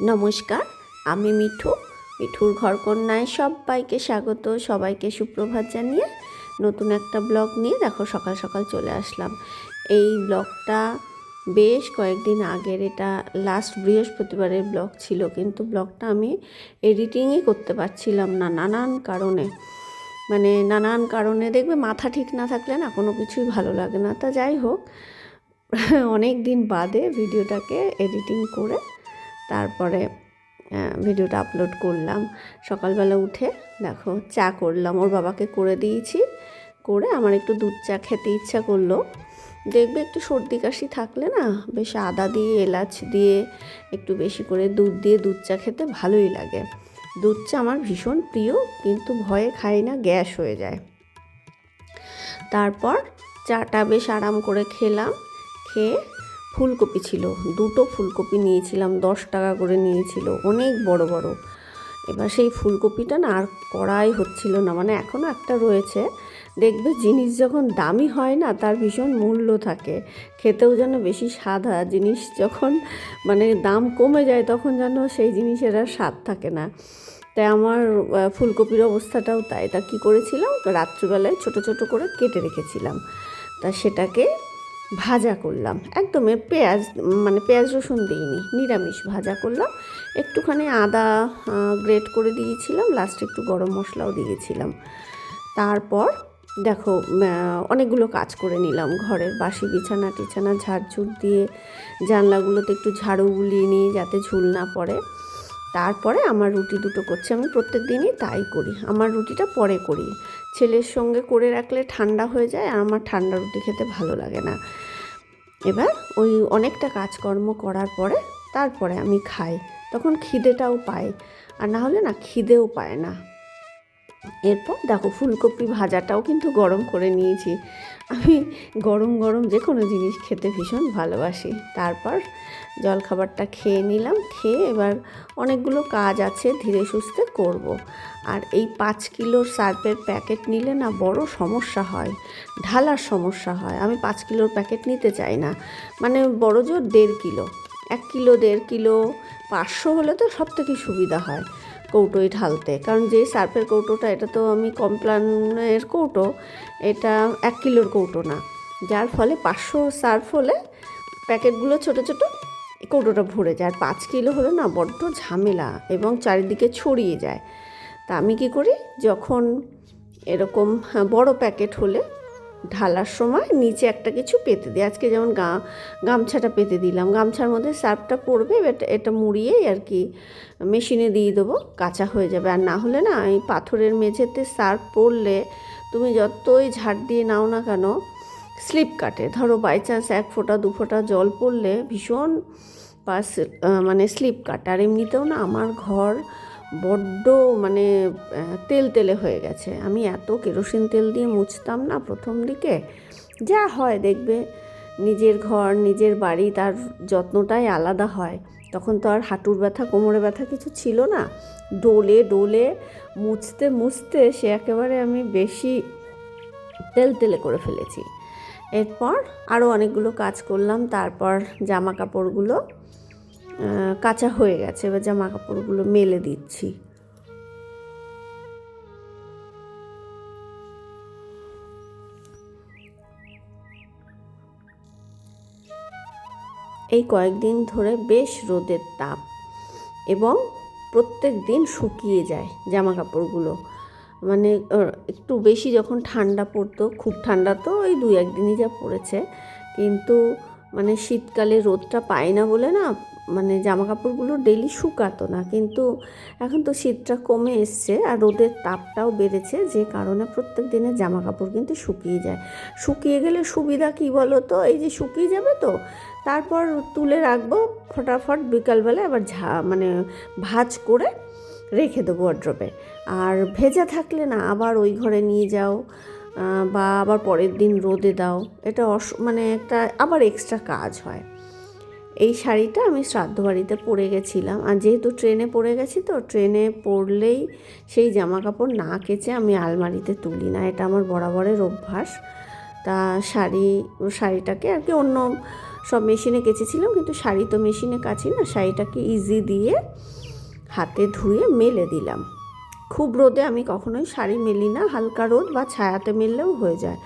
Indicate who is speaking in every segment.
Speaker 1: নমস্কার, আমি মিঠু। মিঠুর ঘরকন্যায় সবাইকে স্বাগত, সবাইকে সুপ্রভাত জানিয়ে নতুন একটা ব্লগ নিয়ে দেখো সকাল সকাল চলে আসলাম। এই ব্লগটা বেশ কয়েকদিন আগের, এটা লাস্ট বৃহস্পতিবারের ব্লগ ছিল, কিন্তু ব্লগটা আমি এডিটিংই করতে পারছিলাম না, নানান কারণে। মানে নানান কারণে, দেখবে মাথা ঠিক না থাকলে না কোনো কিছুই ভালো লাগে না। তা যাই হোক অনেক দিন বাদে ভিডিওটাকে এডিটিং করে তারপরে ভিডিওটা আপলোড করলাম। সকালবেলা উঠে দেখো চা করলাম। ওর বাবাকে করে দিয়েছি। করে আমার একটু দুধ চা খেতে ইচ্ছা করল। দেখবে একটু সর্দি কাশি থাকলে না বেশ আদা দিয়ে, এলাচ দিয়ে একটু বেশি করে দুধ দিয়ে দুধ চা খেতে ভালোই লাগে। দুধ চা আমার ভীষণ প্রিয়, কিন্তু ভয়ে খাই না, গ্যাস হয়ে যায়। তারপর চাটা বেশ আরাম করে খেলাম। খেয়ে ফুলকপি ছিল। দুটো ফুলকপি নিয়েছিলাম, দশ টাকা করে নিয়েছিল। অনেক বড় বড়। এবার সেই ফুলকপিটা না আর করাই হচ্ছিল না। মানে এখনও একটা রয়েছে। দেখবে জিনিস যখন দামি হয় না, তার ভীষণ মূল্য থাকে। খেতেও যেন বেশি সাদা জিনিস যখন মানে দাম কমে যায়, তখন যেন সেই জিনিসের আর স্বাদ থাকে না। তাই আমার ফুলকপির অবস্থাটাও তাই। তা কী করেছিলাম? রাত্রিবেলায় ছোট ছোট করে কেটে রেখেছিলাম। তা সেটাকে ভাজা করলাম। একদম এ পেঁয়াজ মানে পেঁয়াজ রসুন দিইনি, নিরামিষ ভাজা করলাম। একটুখানি আদা গ্রেট করে দিয়েছিলাম লাস্টে একটু গরম মশলাও দিয়েছিলাম। তারপর দেখো অনেকগুলো কাজ করে নিলাম। ঘরের বাসি বিছানা টিছানা ঝাড়ঝুড় দিয়ে জানলাগুলোতে একটু ঝাড়ু বুলিয়ে নিই যাতে ঝুল না পড়ে। তারপরে আমার রুটি দুটো করছি, আমি প্রত্যেক দিনই তাই করি। আমার রুটিটা পরে করি। ছেলের সঙ্গে করে রাখলে ঠান্ডা হয়ে যায়, আর আমার ঠান্ডা রুটি খেতে ভালো লাগে না। এবার ওই অনেকটা কাজকর্ম করার পরে তারপরে আমি খাই। তখন খিদেটাও পাই আর না হলে না খিদেও পায় না। এরপর দেখো ফুলকপি ভাজাটাও কিন্তু গরম করে নিয়েছি। আমি গরম গরম যে কোনো জিনিস খেতে ভীষণ ভালোবাসি। তারপর জলখাবারটা খেয়ে নিলাম, খেয়ে এবার অনেকগুলো কাজ আছে, ধীরে সুস্থে করব। আর এই পাঁচ কিলোর সার্ফের প্যাকেট নিলে না বড় সমস্যা হয়, ঢালার সমস্যা হয়। আমি পাঁচ কিলোর প্যাকেট নিতে চাই না মানে বড় জোর দেড় কিলো, এক কিলো, দেড় কিলো, পাঁচশো হলে তো সব থেকে সুবিধা হয়। কৌটোয় ঢালতে। কারণ যে সার্ফের কৌটোটা এটা তো আমি কমপ্লানের কৌটো এটা এক কিলোর কৌটো না। যার ফলে পাঁচশো সার্ফ হলে প্যাকেটগুলো ছোট ছোট কৌটোটা ভরে যায়। আর পাঁচ কিলো হলে না বড্ড ঝামেলা এবং চারিদিকে ছড়িয়ে যায়। তা আমি কি করি? যখন এরকম হ্যাঁ, বড় প্যাকেট হলে ঢালার সময় নিচে একটা কিছু পেতে দিই। আজকে যেমন গা, গামছাটা পেতে দিলাম। গামছার মধ্যে সার্ফটা পড়বে এটা মুড়িয়েই আর কি মেশিনে দিয়ে দেবো, কাঁচা হয়ে যাবে। আর না হলে না, এই পাথরের মেঝেতে সার্ফ পড়লে তুমি যতই ঝাড় দিয়ে নাও না কেন, স্লিপ কাটে। ধরো বাই চান্স এক ফোঁটা, দু ফোঁটা জল পড়লে ভীষণ পাস মানে স্লিপ কাটে। আর এমনিতেও না, আমার ঘর বড্ড মানে তেল তেলে হয়ে গেছে। আমি এত কেরোসিন তেল দিয়ে মুছতাম না প্রথম দিকে। যা হয় দেখবে, নিজের ঘর, নিজের বাড়ি তার যত্নটাই আলাদা হয়। তখন তো আর হাঁটুর ব্যথা, কোমরে ব্যথা কিছু ছিল না। ডোলে ডোলে, মুছতে মুছতে সে একেবারে আমি বেশি তেল তেলে করে ফেলেছি। এরপর আরও অনেকগুলো কাজ করলাম, তারপর জামা কাপড়গুলো কাঁচা হয়ে গেছে, এবার জামা কাপড়গুলো মেলে দিচ্ছি। এই কয়েকদিন ধরে বেশ রোদের তাপ এবং প্রত্যেক দিন শুকিয়ে যায় জামা কাপড়গুলো মানে একটু বেশি যখন ঠান্ডা পড়তো, খুব ঠান্ডা তো ওই দুই একদিনই যা পড়েছে। কিন্তু মানে শীতকালে রোদটা পাই না বলে না মানে জামা কাপড়গুলো ডেলি শুকাতো না। কিন্তু এখন তো শীতটা কমে এসছে আর রোদের তাপটাও বেড়েছে, যে কারণে প্রত্যেক দিনের জামা কাপড় কিন্তু শুকিয়ে যায়। শুকিয়ে গেলে সুবিধা কী বলো তো এই যে শুকিয়ে যাবে তো, তারপর তুলে রাখব, ফটাফট বিকালবেলা আবার ঝা মানে ভাজ করে রেখে দেবো ওয়ার্ড্রপে আর ভেজা থাকলে না, আবার ওই ঘরে নিয়ে যাও বা আবার পরের দিন রোদে দাও। এটা অস মানে একটা আবার এক্সট্রা কাজ হয়। এই শাড়িটা আমি শ্রাদ্ধ বাড়িতে পরে গেছিলাম। আর যেহেতু ট্রেনে পরে গেছি তো, ট্রেনে পরলেই সেই জামা কাপড় না কেচে আমি আলমারিতে তুলি না। এটা আমার বরাবরের অভ্যাস। তা শাড়ি, শাড়িটাকে আর কি অন্য সব মেশিনে কেচেছিলাম, কিন্তু শাড়ি তো মেশিনে কাছি না, শাড়িটাকে ইজি দিয়ে হাতে ধুয়ে মেলে দিলাম। খুব রোদে আমি কখনোই শাড়ি মেলি না, হালকা রোদ বা ছায়াতে মেললেও হয়ে যায়।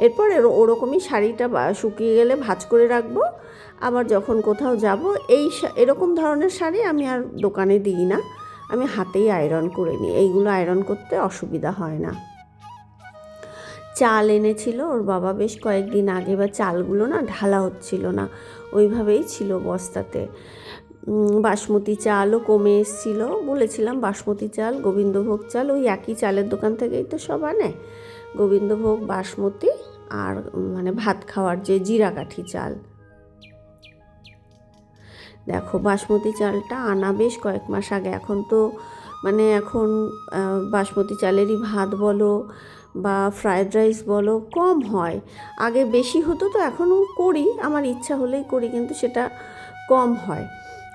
Speaker 1: এরপর এর- ওরকমই শাড়িটা শুকিয়ে গেলে ভাঁজ করে রাখব। আবার যখন কোথাও যাব, এই এরকম ধরনের শাড়ি আমি আর দোকানে দিই না। আমি হাতেই আয়রন করে নিই। এইগুলো আয়রন করতে অসুবিধা হয় না। চাল এনেছিল ওর বাবা বেশ কয়েকদিন আগে বা চালগুলো না ঢালা হচ্ছিল না, ওইভাবেই ছিল বস্তাতে। বাসমতি চালও কমে এসছিল। বলেছিলাম বাসমতি চাল, গোবিন্দভোগ চাল, ওই একই চালের দোকান থেকেই তো সব আনে। গোবিন্দভোগ, বাসমতি আর মানে ভাত খাওয়ার যে জিরাকাঠি চাল। দেখো, বাসমতি চালটা আনা বেশ কয়েক মাস আগে। এখন তো মানে এখন বাসমতি চালেরই ভাত বলো বা ফ্রায়েড রাইস বলো, কম হয়। আগে বেশি হতো তো, এখনও করি। আমার ইচ্ছা হলেই করি, কিন্তু সেটা কম হয়।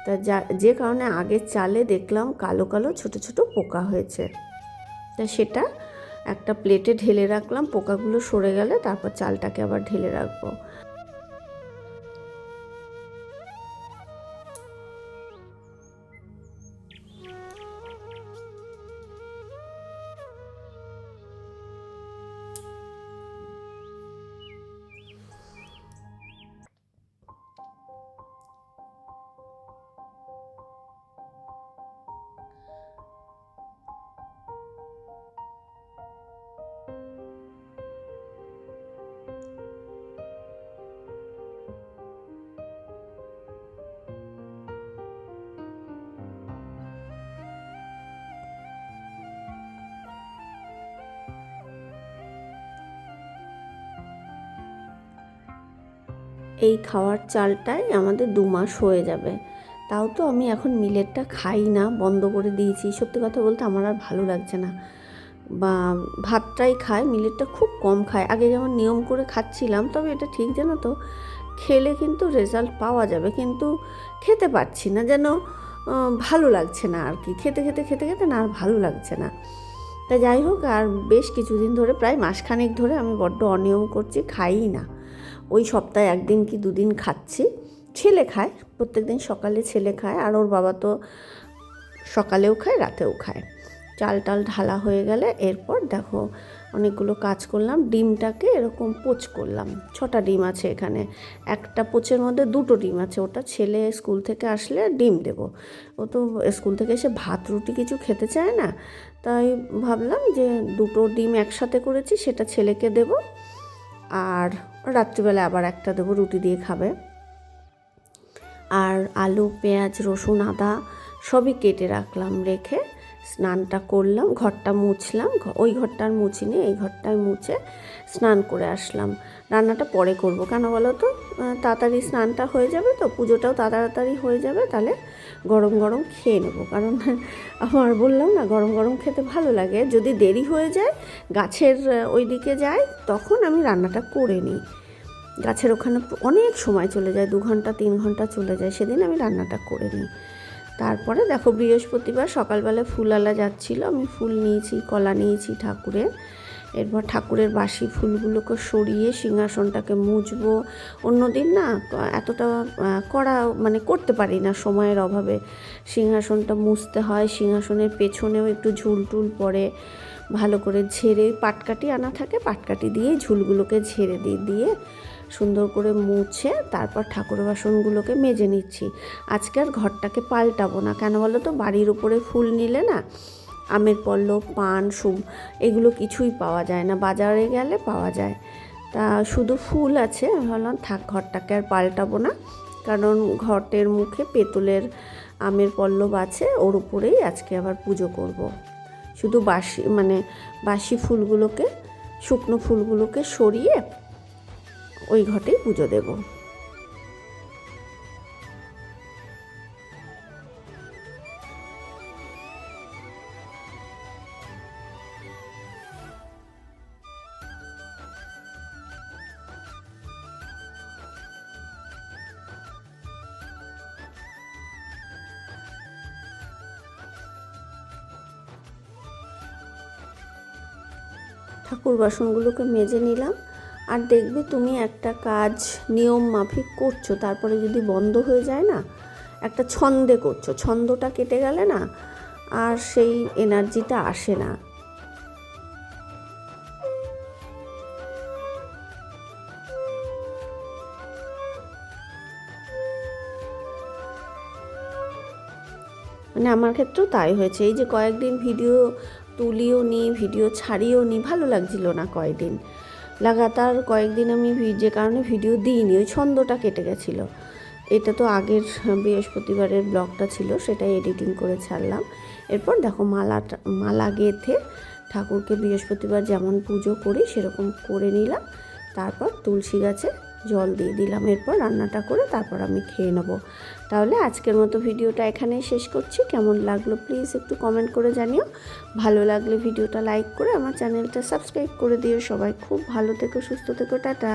Speaker 1: তা যা, যে কারণে আগের চালে দেখলাম কালো কালো ছোট ছোট পোকা হয়েছে। তা সেটা একটা প্লেটে ঢেলে রাখলাম পোকাগুলো সরে গেলে তারপর চালটাকে আবার ঢেলে রাখব। এই খাওয়ার চালটাই আমাদের দু মাস হয়ে যাবে। তাও তো আমি এখন মিলেটটা খাই না, বন্ধ করে দিয়েছি। সত্যি কথা বলতে আমার আর ভালো লাগছে না। বা ভাতটাই খায় মিলেটটা খুব কম খায় আগে যেমন নিয়ম করে খাচ্ছিলাম, তবে এটা ঠিক জানো তো, খেলে কিন্তু রেজাল্ট পাওয়া যাবে। কিন্তু খেতে পারছি না, যেন ভালো লাগছে না আর কি। খেতে খেতে খেতে খেতে না আর ভালো লাগছে না। তা যাই হোক, আর বেশ কিছুদিন ধরে, প্রায় মাসখানেক ধরে আমি বড্ড অনিয়ম করছি, খাইই না। ওই সপ্তাহে একদিন কি দুদিন খাচ্ছি। ছেলে খায় প্রত্যেক দিন সকালে ছেলে খায় আর ওর বাবা তো সকালেও খায়, রাতেও খায়। চাল টাল ঢালা হয়ে গেলে এরপর দেখো অনেকগুলো কাজ করলাম, ডিমটাকে এরকম পোচ করলাম। ছটা ডিম আছে এখানে, একটা পোচের মধ্যে দুটো ডিম আছে। ওটা ছেলে স্কুল থেকে আসলে ডিম দেব। ও তো স্কুল থেকে এসে ভাত, রুটি কিছু খেতে চায় না। তাই ভাবলাম যে দুটো ডিম একসাথে করেছি, সেটা ছেলেকে দেবো। আর রাত্রিবেলা আবার একটা দেবো রুটি দিয়ে খাবে। আর আলু, পেঁয়াজ, রসুন, আদা সবই কেটে রাখলাম, রেখে স্নানটা করলাম, ঘরটা মুছলাম ওই ঘরটা আর মুছিনি, এই ঘরটায় মুছে স্নান করে আসলাম। রান্নাটা পরে করব। কেন বলো তো? তাড়াতাড়ি স্নানটা হয়ে যাবে তো, পুজোটাও তাড়াতাড়ি হয়ে যাবে, তাহলে গরম গরম খেয়ে নেব। কারণ আমার বললাম না, গরম গরম খেতে ভালো লাগে। যদি দেরি হয়ে যায়, গাছের ওই দিকে যায়, তখন আমি রান্নাটা করে নিই। গাছের ওখানে অনেক সময় চলে যায়, দু ঘণ্টা, তিন ঘণ্টা চলে যায়, সেদিন আমি রান্নাটা করে নিই। তারপরে দেখো, বৃহস্পতিবার সকালবেলা ফুল আলা যাচ্ছিল, আমি ফুল নিয়েছি, কলা নিয়েছি ঠাকুরের। এরপর ঠাকুরের বাসি ফুলগুলোকে সরিয়ে সিংহাসনটাকে মুছবো। অন্যদিন না এতটা করা মানে করতে পারি না সময়ের অভাবে। সিংহাসনটা মুছতে হয়, সিংহাসনের পেছনেও একটু ঝুল টুল পড়ে। ভালো করে ঝেড়ে পাটকাটি আনা থাকে পাটকাটি দিয়ে ঝুলগুলোকে ঝেড়ে দিয়ে দিয়ে সুন্দর করে মুছে তারপর ঠাকুর বাসনগুলোকে মেজে নিচ্ছি। আজকে আর ঘরটাকে পাল্টাবো না। কেন বলো তো? বাড়ির উপরে ফুল নিলে না আমের পল্লব, পান সুম এগুলো কিছুই পাওয়া যায় না। বাজারে গেলে পাওয়া যায়। তা শুধু ফুল আছে, আমি ভাবলাম থাক, ঘরটাকে আর পাল্টাবো না। কারণ ঘটের মুখে পেতলের আমের পল্লব আছে, ওর উপরেই আজকে আবার পুজো করব। শুধু বাসি মানে বাসি ফুলগুলোকে, শুকনো ফুলগুলোকে সরিয়ে ওই ঘটেই পুজো দেব। ঠাকুর বাসনগুলোকে মেজে নিলাম। আর দেখবে তুমি একটা কাজ নিয়ম মাফিক করছ, তারপরে যদি বন্ধ হয়ে যায় না, একটা ছন্দে করছ, ছন্দটা কেটে গেলে না আর সেই এনার্জিটা আসে না। মানে আমার ক্ষেত্রেও তাই হয়েছে। এই যে কয়েকদিন ভিডিও তুলিও নি, ভিডিও ছাড়িও নি, ভালো লাগছিল না কয়েকদিন লাগাতার কয়েকদিন আমি যে কারণে ভিডিও দিইনি, ওই ছন্দটা কেটে গেছিল। এটা তো আগের বৃহস্পতিবারের ব্লগটা ছিল, সেটাই এডিটিং করে ছাড়লাম। এরপর দেখো মালাটা মালা গেঁথে ঠাকুরকে বৃহস্পতিবার যেমন পুজো করি, সেরকম করে নিলাম। তারপর তুলসী গাছে জল দিয়ে দিলাম এরপর রান্নাটা করে তারপর আমি খেয়ে নেব। তাহলে আজকের মতো ভিডিওটা এখানেই শেষ করছি। কেমন লাগল প্লিজ একটু কমেন্ট করে জানিও। ভালো লাগলে ভিডিওটা লাইক করে আমার চ্যানেলটা সাবস্ক্রাইব করে দিও। সবাই খুব ভালো থেকো, সুস্থ থেকো, টাটা।